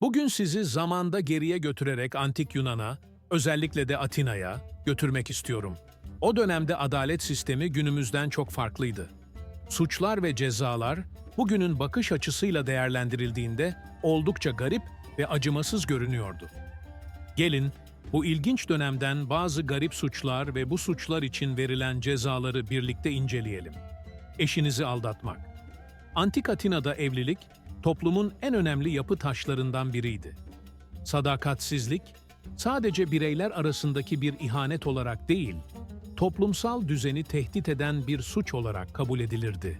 Bugün sizi zamanda geriye götürerek antik Yunan'a, özellikle de Atina'ya götürmek istiyorum. O dönemde adalet sistemi günümüzden çok farklıydı. Suçlar ve cezalar bugünün bakış açısıyla değerlendirildiğinde oldukça garip ve acımasız görünüyordu. Gelin bu ilginç dönemden bazı garip suçlar ve bu suçlar için verilen cezaları birlikte inceleyelim. Eşinizi aldatmak. Antik Atina'da evlilik toplumun en önemli yapı taşlarından biriydi. Sadakatsizlik sadece bireyler arasındaki bir ihanet olarak değil, toplumsal düzeni tehdit eden bir suç olarak kabul edilirdi.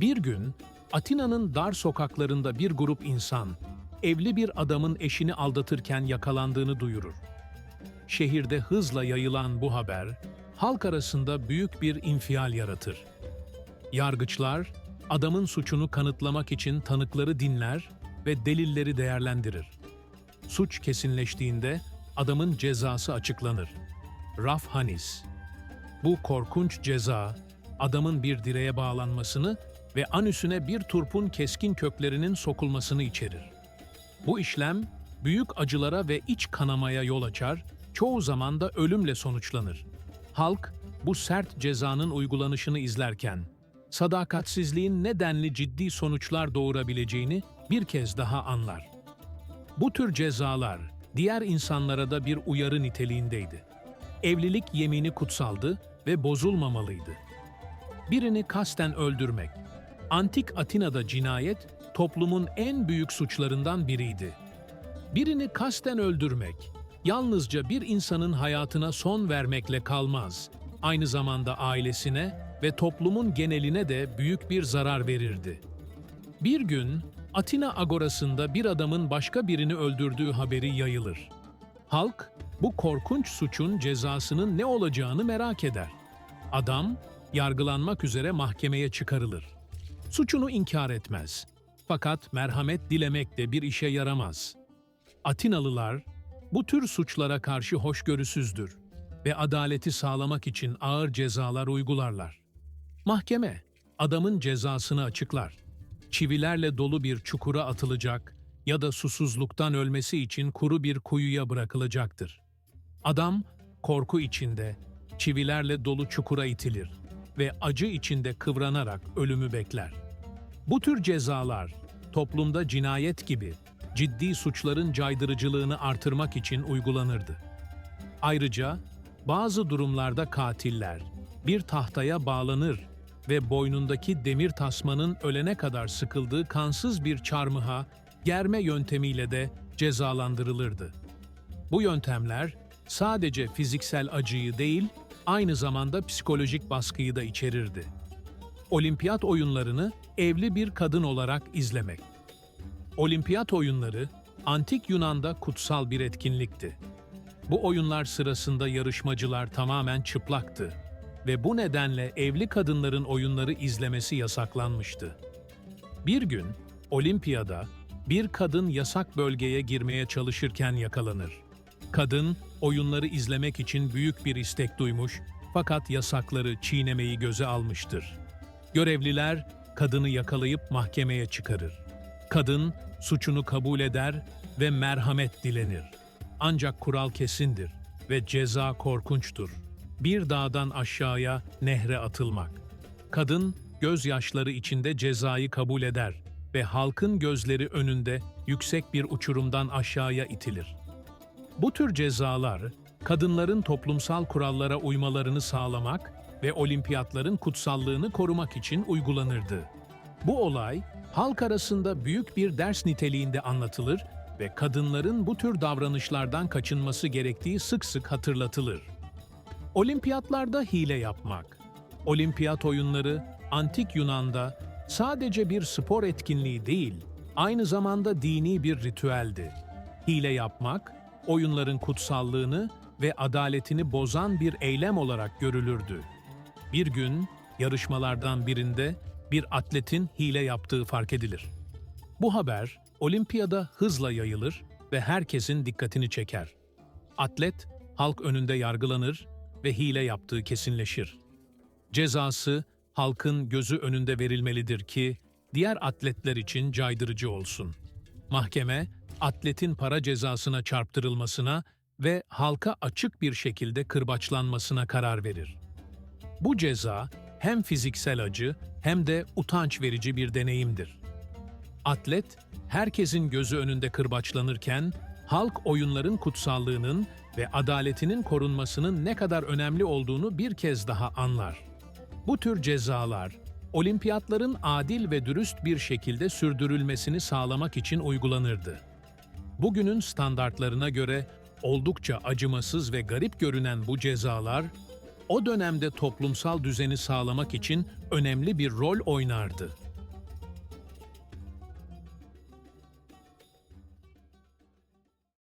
Bir gün Atina'nın dar sokaklarında bir grup insan evli bir adamın eşini aldatırken yakalandığını duyurur. Şehirde hızla yayılan bu haber halk arasında büyük bir infial yaratır. Yargıçlar adamın suçunu kanıtlamak için tanıkları dinler ve delilleri değerlendirir. Suç kesinleştiğinde adamın cezası açıklanır. Raf Hanis Bu korkunç ceza adamın bir direğe bağlanmasını ve anüsüne bir turpun keskin köklerinin sokulmasını içerir. Bu işlem büyük acılara ve iç kanamaya yol açar, çoğu zaman da ölümle sonuçlanır. Halk bu sert cezanın uygulanışını izlerken sadakatsizliğin nedenli ciddi sonuçlar doğurabileceğini bir kez daha anlar. Bu tür cezalar diğer insanlara da bir uyarı niteliğindeydi. Evlilik yemini kutsaldı ve bozulmamalıydı. Birini kasten öldürmek, antik Atina'da cinayet toplumun en büyük suçlarından biriydi. Birini kasten öldürmek, yalnızca bir insanın hayatına son vermekle kalmaz, aynı zamanda ailesine ve toplumun geneline de büyük bir zarar verirdi. Bir gün Atina agorasında bir adamın başka birini öldürdüğü haberi yayılır. Halk bu korkunç suçun cezasının ne olacağını merak eder. Adam yargılanmak üzere mahkemeye çıkarılır. Suçunu inkar etmez. Fakat merhamet dilemek de bir işe yaramaz. Atinalılar bu tür suçlara karşı hoşgörüsüzdür ve adaleti sağlamak için ağır cezalar uygularlar. Mahkeme adamın cezasını açıklar. Çivilerle dolu bir çukura atılacak ya da susuzluktan ölmesi için kuru bir kuyuya bırakılacaktır. Adam korku içinde çivilerle dolu çukura itilir ve acı içinde kıvranarak ölümü bekler. Bu tür cezalar toplumda cinayet gibi ciddi suçların caydırıcılığını artırmak için uygulanırdı. Ayrıca bazı durumlarda katiller bir tahtaya bağlanır ve boynundaki demir tasmanın ölene kadar sıkıldığı kansız bir çarmıha germe yöntemiyle de cezalandırılırdı. Bu yöntemler sadece fiziksel acıyı değil, aynı zamanda psikolojik baskıyı da içerirdi. Olimpiyat oyunlarını evli bir kadın olarak izlemek. Olimpiyat oyunları antik Yunan'da kutsal bir etkinlikti. Bu oyunlar sırasında yarışmacılar tamamen çıplaktı ve bu nedenle evli kadınların oyunları izlemesi yasaklanmıştı. Bir gün Olimpiyada bir kadın yasak bölgeye girmeye çalışırken yakalanır. Kadın oyunları izlemek için büyük bir istek duymuş fakat yasakları çiğnemeyi göze almıştır. Görevliler kadını yakalayıp mahkemeye çıkarır. Kadın suçunu kabul eder ve merhamet dilenir. Ancak kural kesindir ve ceza korkunçtur. Bir dağdan aşağıya nehre atılmak. Kadın gözyaşları içinde cezayı kabul eder ve halkın gözleri önünde yüksek bir uçurumdan aşağıya itilir. Bu tür cezalar, kadınların toplumsal kurallara uymalarını sağlamak ve olimpiyatların kutsallığını korumak için uygulanırdı. Bu olay, halk arasında büyük bir ders niteliğinde anlatılır ve kadınların bu tür davranışlardan kaçınması gerektiği sık sık hatırlatılır. Olimpiyatlarda hile yapmak. Olimpiyat oyunları antik Yunan'da sadece bir spor etkinliği değil, aynı zamanda dini bir ritüeldi. Hile yapmak, oyunların kutsallığını ve adaletini bozan bir eylem olarak görülürdü. Bir gün yarışmalardan birinde bir atletin hile yaptığı fark edilir. Bu haber olimpiyada hızla yayılır ve herkesin dikkatini çeker. Atlet halk önünde yargılanır ve hile yaptığı kesinleşir. Cezası halkın gözü önünde verilmelidir ki diğer atletler için caydırıcı olsun. Mahkeme atletin para cezasına çarptırılmasına ve halka açık bir şekilde kırbaçlanmasına karar verir. Bu ceza hem fiziksel acı hem de utanç verici bir deneyimdir. Atlet, herkesin gözü önünde kırbaçlanırken, halk oyunların kutsallığının ve adaletinin korunmasının ne kadar önemli olduğunu bir kez daha anlar. Bu tür cezalar, olimpiyatların adil ve dürüst bir şekilde sürdürülmesini sağlamak için uygulanırdı. Bugünün standartlarına göre oldukça acımasız ve garip görünen bu cezalar, o dönemde toplumsal düzeni sağlamak için önemli bir rol oynardı.